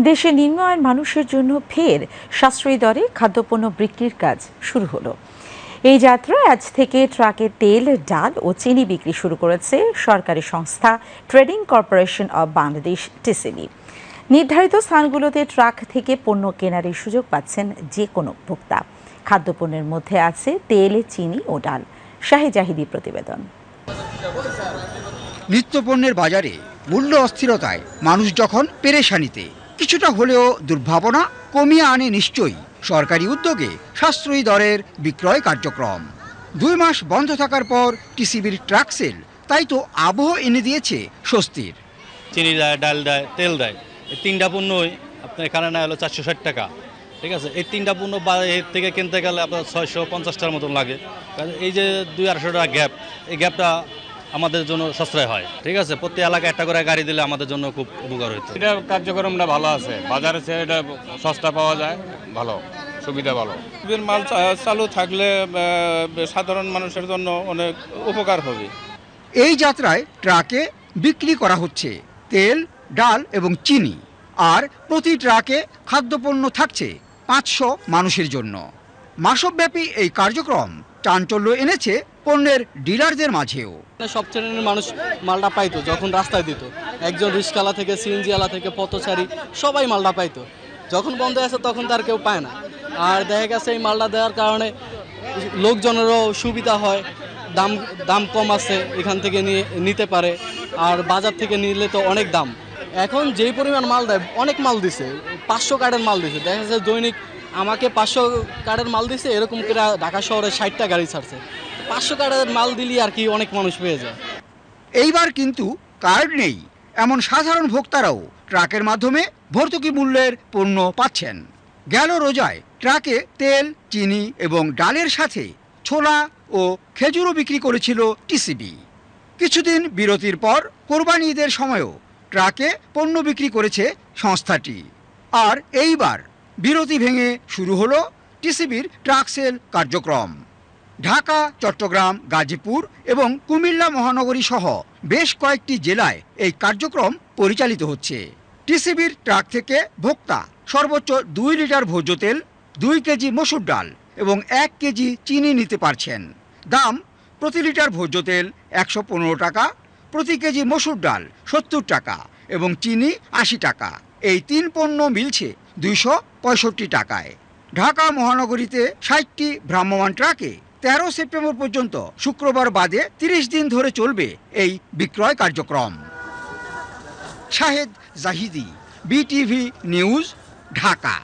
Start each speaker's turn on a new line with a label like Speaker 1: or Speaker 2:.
Speaker 1: দেশে নিম্ন মানুষের জন্য ফের সাশ্রয়ী দরে খাদ্যপণ্য বিক্রির কাজ শুরু হলো। এই যাত্রায় আজ থেকে ট্রাকে তেল, ডাল ও চিনি বিক্রি শুরু করেছে সরকারি সংস্থা trading corporation of Bangladesh, TCB. নির্ধারিত স্থানগুলোতে ট্রাক থেকে পণ্য কেনার সুযোগ পাচ্ছেন যে কোনো ভোক্তা। খাদ্যপণ্যের মধ্যে আছে তেল, চিনি ও ডাল। শাহি জাহিদি প্রতিবেদন।
Speaker 2: নিত্যপণ্যের বাজারে মূল্য অস্থিরতায় মানুষ যখন পেরেশানিতে কিছুটা হলেও দুর্ভাবনা কমিয়ে আনে নিশ্চয়ই সরকারি উদ্যোগে সাশ্রয়ী দরের বিক্রয় কার্যক্রম। দুই মাস বন্ধ থাকার পর টিসিবির ট্রাক সেল, তাই তো আবহ এনে দিয়েছে স্বস্তির।
Speaker 3: চিনি দেয়, ডাল দেয়, তেল দেয়। এই তিনটা পণ্যই আপনার এখানে না হলো চারশো ষাট টাকা। ঠিক আছে? এই তিনটা পণ্য বাইরে থেকে কিনতে গেলে আপনার ছয়শো পঞ্চাশটার মতন লাগে। কারণ এই যে দুই আড়াইশো টাকা গ্যাপ এই গ্যাপটা আমাদের জন্য সাশ্রয় হয়। ঠিক আছে? প্রতি এলাকায় একটা করে গাড়ি দিলে আমাদের জন্য খুব উপকার হতো
Speaker 4: এটা কার্যক্রমটা ভালো আছে। বাজারে এটা সস্তা পাওয়া যায়। ভালো। সুবিধা ভালো।
Speaker 5: মাল চা- চালু থাকলে সাধারণ মানুষের জন্য অনেক উপকার হবে।
Speaker 2: এই যাত্রায় ট্রাকে বিক্রি করা হচ্ছে। তেল ডাল এবং চিনি। আর প্রতি ট্রাকে খাদ্যপণ্য থাকছে পাঁচশো মানুষের জন্য। মাসব্যাপী এই কার্যক্রম চাঞ্চল্য এনেছে পণ্যের ডিলারদের মাঝেও।
Speaker 6: সব শ্রেণির মানুষ মালটা পাইতো, যখন রাস্তায় দিত। একজন রিক্সাওয়ালা থেকে, সিএনজিওয়ালা থেকে, পথচারী, সবাই মালটা পাইতো। যখন বন্ধ আছে তখন তার কেউ পায় না। আর দেখা গেছে, এই মালটা দেওয়ার কারণে লোকজনেরও সুবিধা হয়, দাম দাম কম আছে, এখান থেকে নিয়ে, নিতে পারে। আর বাজার থেকে নিলে তো অনেক দাম। এখন যেই পরিমাণ মাল দেয়, অনেক মাল দিছে, পাঁচশো কার্ডের মাল দিছে। দেখা যাচ্ছে দৈনিক আমাকে পাঁচশো কার্ডের মাল দিছে, এরকম করে ঢাকা শহরে ষাটটা গাড়ি ছাড়ছে। পাঁচশো কার্ডের মাল দিলি আর কি অনেক মানুষ পেয়ে যায়।
Speaker 2: এইবার কিন্তু কার্ড নেই, এমন সাধারণ ভোক্তারাও ট্রাকের মাধ্যমে ভর্তুকি মূল্যের পণ্য পাচ্ছেন। গেল রোজায় ট্রাকে তেল, চিনি এবং ডালের সাথে ছোলা ও খেজুরও বিক্রি করেছিল টিসিবি। কিছুদিন বিরতির পর কোরবানি ঈদের সময়ও ট্রাকে পণ্য বিক্রি করেছে সংস্থাটি। আর এইবার বিরতি ভেঙে শুরু হলো টিসিবির ট্রাক সেল কার্যক্রম। ঢাকা, চট্টগ্রাম, গাজীপুর এবং কুমিল্লা মহানগরী সহ বেশ কয়েকটি জেলায় এই কার্যক্রম পরিচালিত হচ্ছে। টিসিবির ট্রাক থেকে ভোক্তা সর্বোচ্চ দুই লিটার ভোজ্য তেল, দুই কেজি মসুর ডাল এবং এক কেজি চিনি নিতে পারছেন। দাম প্রতি লিটার ভোজ্য তেল একশো পনেরো টাকা, প্রতি কেজি মসুর ডাল সত্তর টাকা এবং চিনি আশি টাকা। এই তিন পণ্য মিলছে দুইশো পঁয়ষট্টি টাকায়। ঢাকা মহানগরীতে ষাটটি ভ্রাম্যমান ট্রাকে তেরো সেপ্টেম্বর পর্যন্ত শুক্রবার বাদে তিরিশ দিন ধরে চলবে এই বিক্রয় কার্যক্রম। Shahed Jahidi, BTV news, Dhaka.